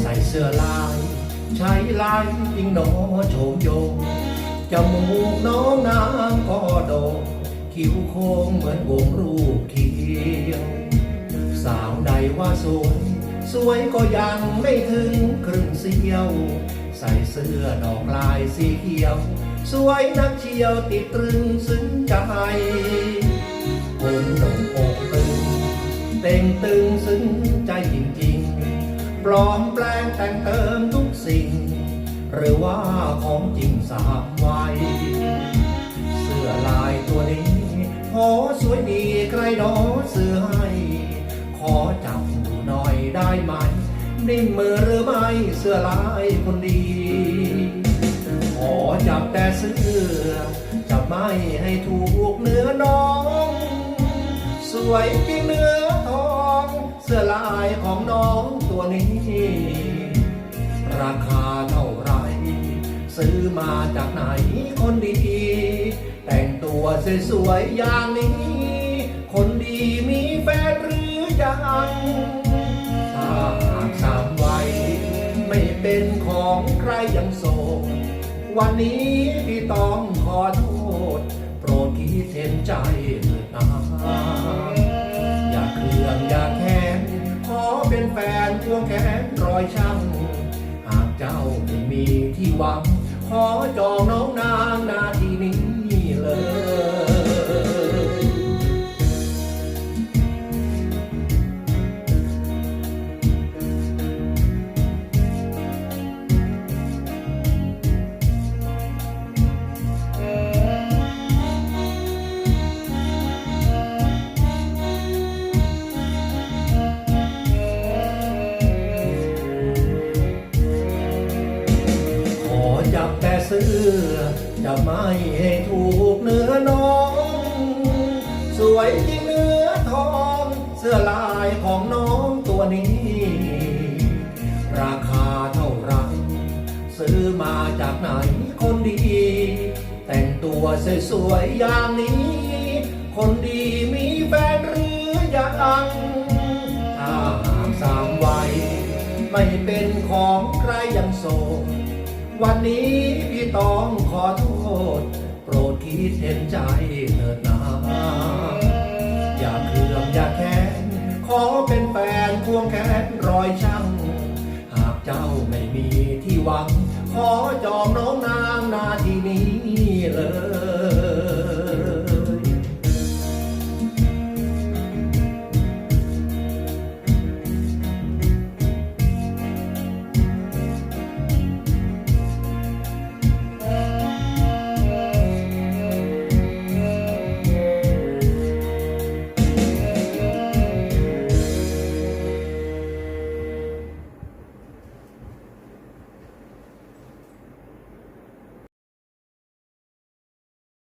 ใส่เสื้อลาย ใช้ลายปิงโนโฉมโยงจมูกน้องนางก็โดงคิ้วโค้งเหมือนวงรูปเขียวสาวใดว่าสวยสวยก็ยังไม่ถึงครึ่งเสียว ใส่เสื้อดอกลายสีเขียว สวยนักเชียวติดตรึงซึ้งใจผมดงอกตึงเต่งตึงซึ้งใจจริงๆ ปลอมแปลงแต่งเติมทุกสิ่ง หรือว่าของจริงสามวัยเสื้อลายตัวนี้โหสวยดีใครนอเสื้อให้ขอจับดูหน่อยได้ไหมนิ่มมือหรือไม่เสื้อลายคนดี ขอจับแต่เสื้อจับไม่ให้ถูกเนื้อน้อง สวยจริงเนื้อ เสื้อลายของน้องตัวนี้ ราคาเท่าไร ซื้อมาจากไหนคนดี แต่งตัวสวยๆอย่างนี้ คนดีมีแฟนหรือยังถ้าหากสามวัยไม่เป็นของใครยังโสดวันนี้พี่ต้องขอโทษ โปรดคิดเห็นใจเถิดนะ หวัง ขอจองน้องนางนาทีนี้ จับแต่เสื้อจะไม่ให้ถูกเนื้อน้อง สวยจริงเนื้อทอง เสื้อลายของน้องตัวนี้ ราคาเท่าไรซื้อมาจากไหนคนดี แต่งตัวสวยๆอย่างนี้ คนดีมีแฟนหรือยังถ้าหากสามวัยไม่เป็นของใครยังโสด วันนี้พี่ต้องขอโทษ โปรดคิดเห็นใจเถิดนาอย่าเคืองอย่าแค้นขอเป็นแฟนควงแขนรอยช่างหากเจ้าไม่มีที่หวัง ขอจองน้องนางนาทีนี้